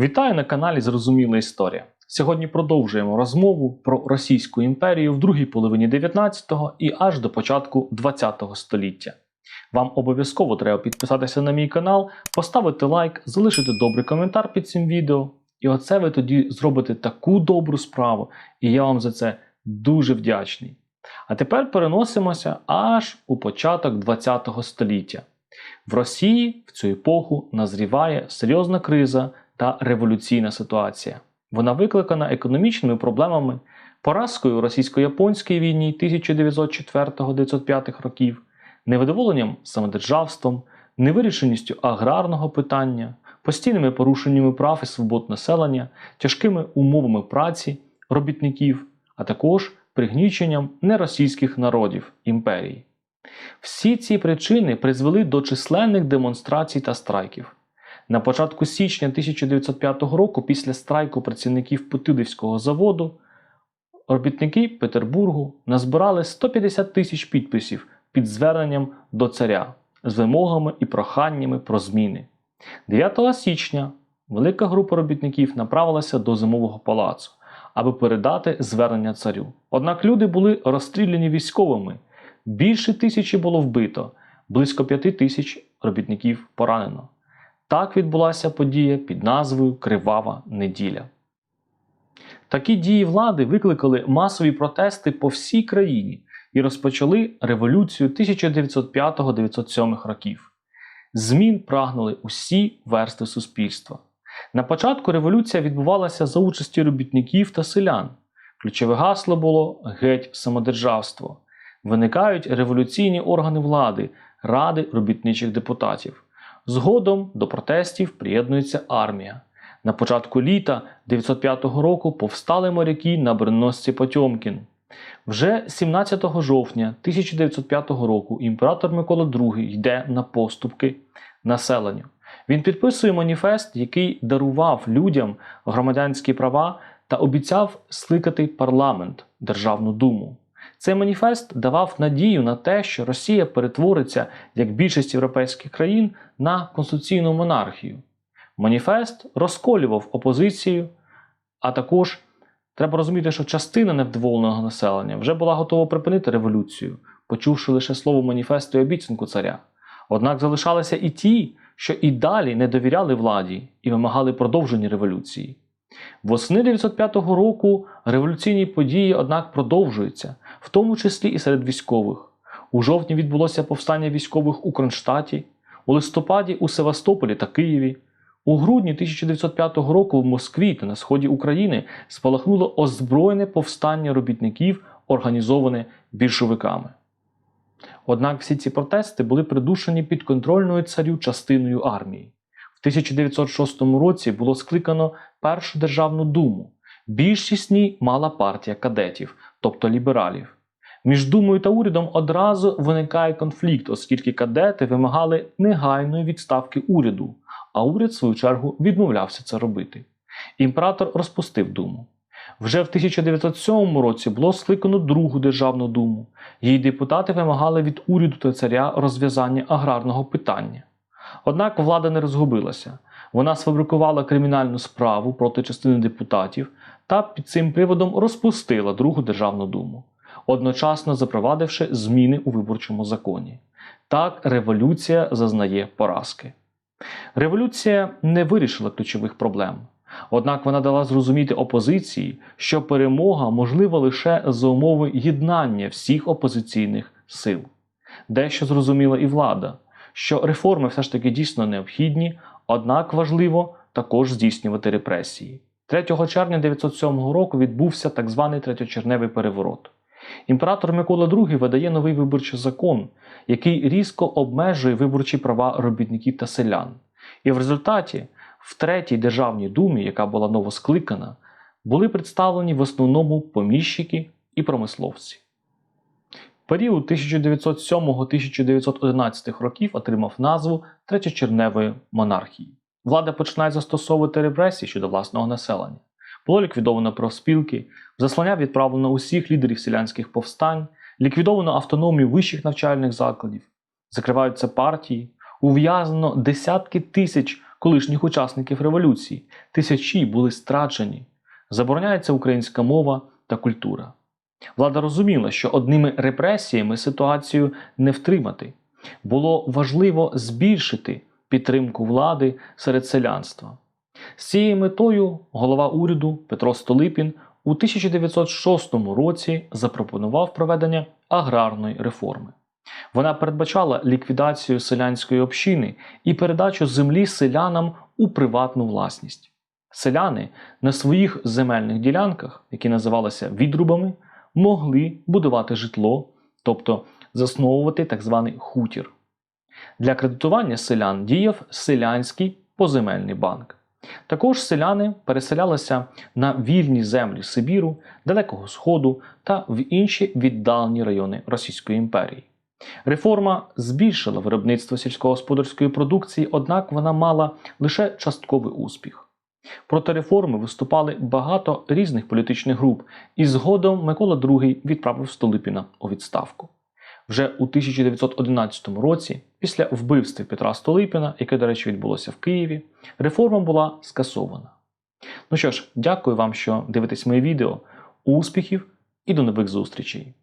Вітаю на каналі Зрозуміла Історія. Сьогодні продовжуємо розмову про Російську імперію в другій половині 19-го і аж до початку 20-го століття. Вам обов'язково треба підписатися на мій канал, поставити лайк, залишити добрий коментар під цим відео. І оце ви тоді зробите таку добру справу, і я вам за це дуже вдячний. А тепер переносимося аж у початок 20-го століття. В Росії в цю епоху назріває серйозна криза та революційна ситуація. Вона викликана економічними проблемами, поразкою у російсько-японській війні 1904-1905 років, невдоволенням самодержавством, невирішеністю аграрного питання, постійними порушеннями прав і свобод населення, тяжкими умовами праці робітників, а також пригніченням неросійських народів імперії. Всі ці причини призвели до численних демонстрацій та страйків. На початку січня 1905 року, після страйку працівників Путилівського заводу, робітники Петербургу назбирали 150 тисяч підписів під зверненням до царя з вимогами і проханнями про зміни. 9 січня велика група робітників направилася до зимового палацу, аби передати звернення царю. Однак люди були розстріляні військовими. Більше тисячі було вбито, близько п'яти тисяч робітників поранено. Так відбулася подія під назвою Кривава неділя. Такі дії влади викликали масові протести по всій країні і розпочали революцію 1905-1907 років. Змін прагнули усі версти суспільства. На початку революція відбувалася за участі робітників та селян. Ключове гасло було геть самодержавство. Виникають революційні органи влади, ради робітничих депутатів. Згодом до протестів приєднується армія. На початку літа 905 року повстали моряки на броненосці Потьомкін. Вже 17 жовтня 1905 року імператор Микола II йде на поступки населенню. Він підписує маніфест, який дарував людям громадянські права та обіцяв скликати парламент Державну думу. Цей маніфест давав надію на те, що Росія перетвориться, як більшість європейських країн, на конституційну монархію. Маніфест розколював опозицію, а також треба розуміти, що частина невдоволеного населення вже була готова припинити революцію, почувши лише слово маніфесту і обіцянку царя. Однак залишалися і ті, що і далі не довіряли владі і вимагали продовження революції. Восени 905 року революційні події, однак, продовжуються, в тому числі і серед військових. У жовтні відбулося повстання військових у Кронштадті, у листопаді у Севастополі та Києві. У грудні 1905 року в Москві та на сході України спалахнуло озброєне повстання робітників, організоване більшовиками. Однак всі ці протести були придушені підконтрольною царю частиною армії. В 1906 році було скликано Першу державну думу. Більшість ній мала партія кадетів, тобто лібералів. Між думою та урядом одразу виникає конфлікт, оскільки кадети вимагали негайної відставки уряду, а уряд, в свою чергу, відмовлявся це робити. Імператор розпустив думу. Вже в 1907 році було скликано Другу державну думу. Її депутати вимагали від уряду та царя розв'язання аграрного питання. Однак влада не розгубилася. Вона сфабрикувала кримінальну справу проти частини депутатів та під цим приводом розпустила Другу державну думу, одночасно запровадивши зміни у виборчому законі. Так революція зазнає поразки. Революція не вирішила ключових проблем. Однак вона дала зрозуміти опозиції, що перемога можлива лише за умови єднання всіх опозиційних сил. Дещо зрозуміла і влада, що реформи все ж таки дійсно необхідні, однак важливо також здійснювати репресії. 3 червня 907 року відбувся так званий третьочерневий переворот. Імператор Микола II видає новий виборчий закон, який різко обмежує виборчі права робітників та селян. І в результаті в третій державній думі, яка була новоскликана, були представлені в основному поміщики і промисловці. Період 1907-1911 років отримав назву Третьочерневої монархії. Влада починає застосовувати репресії щодо власного населення. Було ліквідовано профспілки, в заслання відправлено усіх лідерів селянських повстань, ліквідовано автономію вищих навчальних закладів, закриваються партії, ув'язнено десятки тисяч колишніх учасників революції, тисячі були страчені. Забороняється українська мова та культура. Влада розуміла, що одними репресіями ситуацію не втримати. Було важливо збільшити підтримку влади серед селянства. З цією метою голова уряду Петро Столипін у 1906 році запропонував проведення аграрної реформи. Вона передбачала ліквідацію селянської общини і передачу землі селянам у приватну власність. Селяни на своїх земельних ділянках, які називалися відрубами, могли будувати житло, тобто засновувати так званий хутір. Для кредитування селян діяв селянський поземельний банк. Також селяни переселялися на вільні землі Сибіру, Далекого Сходу та в інші віддалені райони Російської імперії. Реформа збільшила виробництво сільськогосподарської продукції, однак вона мала лише частковий успіх. Проти реформи виступали багато різних політичних груп, і згодом Микола II відправив Столипіна у відставку. Вже у 1911 році, після вбивства Петра Столипіна, яке, до речі, відбулося в Києві, реформа була скасована. Ну що ж, дякую вам, що дивитесь мої відео. Успіхів і до нових зустрічей!